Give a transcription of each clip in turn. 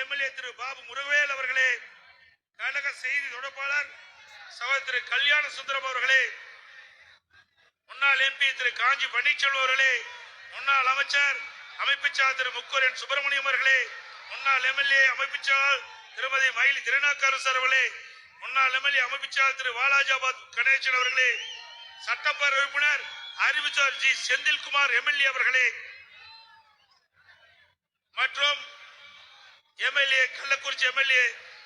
முன்னாள் எம்எல்ஏ திரு பாபு முருகவேல் அவர்களே கழக செய்தி தொடர்பாளர் சகோதரர் திரு கல்யாண சுந்தரம் அவர்களே முன்னாள் எம்பி திரு காஞ்சி பன்னீர்செல்வம் அவர்களே முன்னாள் அமைச்சர் அமைப்புச்சார் திரு முக்கோரன் சுப்பிரமணியம் அவர்களே முன்னாள் எம்எல்ஏ அமைப்புச்சார் திருமதி மயிலி மயில் திருநாக்கரசர் அவர்களே முன்னாள் எம்எல்ஏ அமைப்புச்சார் திரு வாலாஜாபாத் கணேசன் அவர்களே சட்டப்பேரவை உறுப்பினர் அறிவுச்சார் ஜி செந்தில்குமார் எம்எல்ஏ அவர்களே மற்றும் எம்எல்ஏ கள்ளக்குறிச்சி எம்எல்ஏ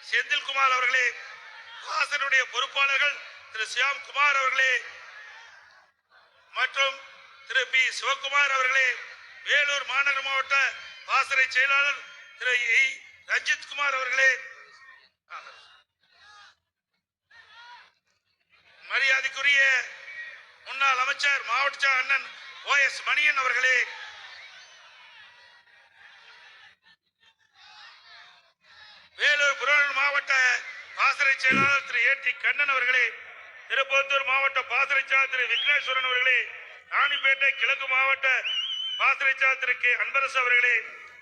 செந்தில்குமார் அவர்களே வாசனுடைய பொறுப்பாளர்கள் திரு சியாம் குமார் அவர்களே மற்றும் திரு பி சிவகுமார் அவர்களே வேலூர் மாநகர மாவட்ட வாசனை செயலாளர் திரு ரஞ்சித் குமார் அவர்களே. மரியாதைக்குரிய முன்னாள் அமைச்சர் மாவட்ட அண்ணன் ஓ எஸ் மணியன் அவர்களே வேலூர் புறநூர் மாவட்ட பாசறை செயலாளர் திரு ஏ டி கண்ணன் அவர்களே திருப்பத்தூர் மாவட்ட பாசறை செயலாளர் திரு விக்னேஸ்வரன் அவர்களே ராணிப்பேட்டை கிழக்கு மாவட்ட பாசறை செயலாளர் திரு கே. அன்பரசு அவர்களே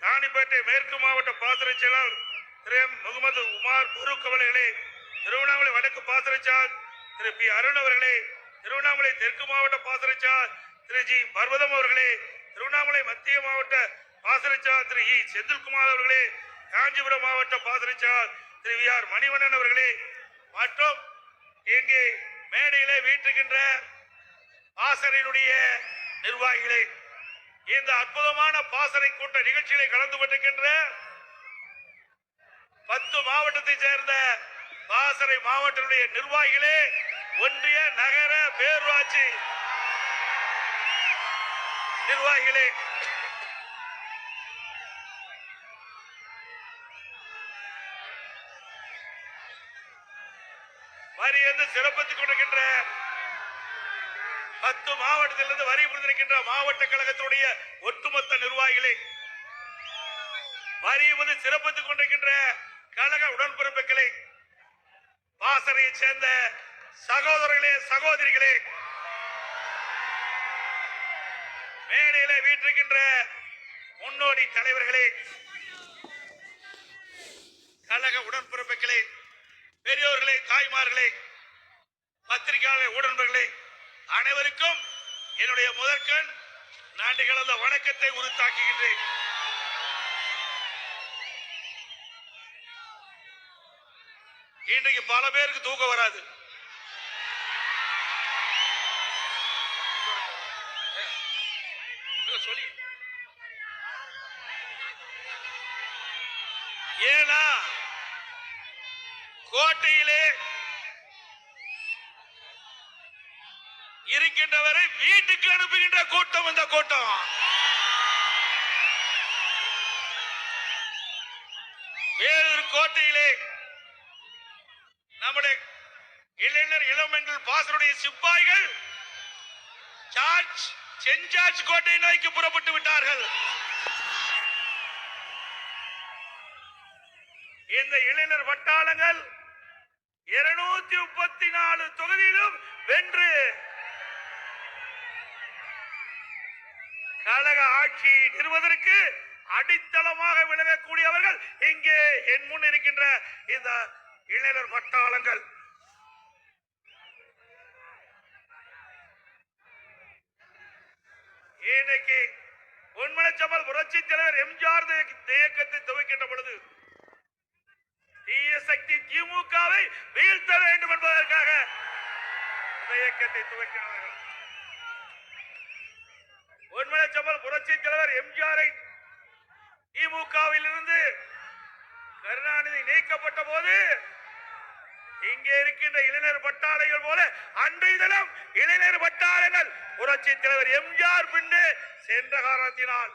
ராணிப்பேட்டை மேற்கு மாவட்ட பாசறை செயலாளர் திரு எம். முகமது உமார் புருக் அவர்களே திருவண்ணாமலை வடக்கு பாசறை செயலாளர் திரு பி. அருண் அவர்களே திருவண்ணாமலை தெற்கு மாவட்ட பாசறை செயலாளர் திரு ஜி. பர்வதம் அவர்களே திருவண்ணாமலை மத்திய மாவட்ட பாசறை செயலாளர் திரு இ. செந்தில்குமார் அவர்களே காஞ்சிபுரம் மாவட்ட பாசறை செயலாளர் திரு வி ஆர் மணிவண்ணன் அவர்களே மற்றும் இங்கே மேடையிலே வீட்டுகின்ற பாசறையினுடைய நிர்வாகிகளே இந்த அற்புதமான பாசறை கூட்ட நிகழ்ச்சியிலே கலந்து கொண்டிருக்கின்ற பத்து மாவட்டத்தை சேர்ந்த பாசறை மாவட்டத்துடைய நிர்வாகிகளே ஒன்றிய நகர பேரூராட்சி நிர்வாகிகளே வரி என்று சிறப்பித்துக் கொண்டிருக்கின்ற பத்து மாவட்டத்திலிருந்து வரி புரிந்திருக்கின்ற மாவட்ட கழகத்தினுடைய ஒட்டுமொத்த நிர்வாகிகளே வரி வந்து சிறப்பித்துக் கொண்டிருக்கின்ற கழக உடன்பிறப்புகளே பாசறையைச் சேர்ந்த சகோதரர்களே சகோதரிகளே மேடையில வீட்டிருக்கின்ற முன்னோடி தலைவர்களே கழக உடன்பிறப்புகளே பெற்றோர்களே தாய்மார்களே பத்திரிகையாளர் உடன்பர்களே அனைவருக்கும் என்னுடைய முதற்கண் நாண்டு கலந்த வணக்கத்தை உறுத்தாக்குகின்றேன் இன்றைக்கு பல பேருக்கு தூக்கம் வராது. சொல்லி. ஏன்னா கோட்டையிலே இருக்கின்றவரை வீட்டுக்கு அனுப்புகின்ற கூட்டம் இந்த கூட்டம். வேலூர் கோட்டையிலே நம்முடைய இளைஞர் இளமெங்கள் பாசனுடைய சிப்பாய்கள் சார்ஜ் செஞ்சார்ஜ் கோட்டை நோக்கி புறப்பட்டு விட்டார்கள். இந்த இளைஞர் வட்டாளங்கள் இருநூத்தி முப்பத்தி நாலு தொகுதியிலும் வென்று கழக ஆட்சி நிறுவதற்கு அடித்தளமாக விளங்கக்கூடியவர்கள் இங்கே என் முன் இருக்கின்ற இந்த இளைஞர் வட்டாளங்கள். இன்னைக்கு உண்மனச்சமல் புரட்சி தலைவர் எம்ஜிஆர் இயக்கத்தை துவக்கின்ற பொழுது திமுகவை வீழ்த்த வேண்டும் என்பதற்காக இந்த இயக்கத்தை துவக்கினார்கள் உண்மனச்சமல் புரட்சி தலைவர் எம்ஜிஆரை திமுகவில் இருந்து கருணாநிதி நீக்கப்பட்ட போது இங்கே இருக்கின்ற இளைஞர் பட்டாளைகள் போல அன்றைய தினம் இளைஞர் பட்டாளங்கள் புரட்சி தலைவர் எம்ஜிஆர் பின்னு சென்ற காரணத்தினால்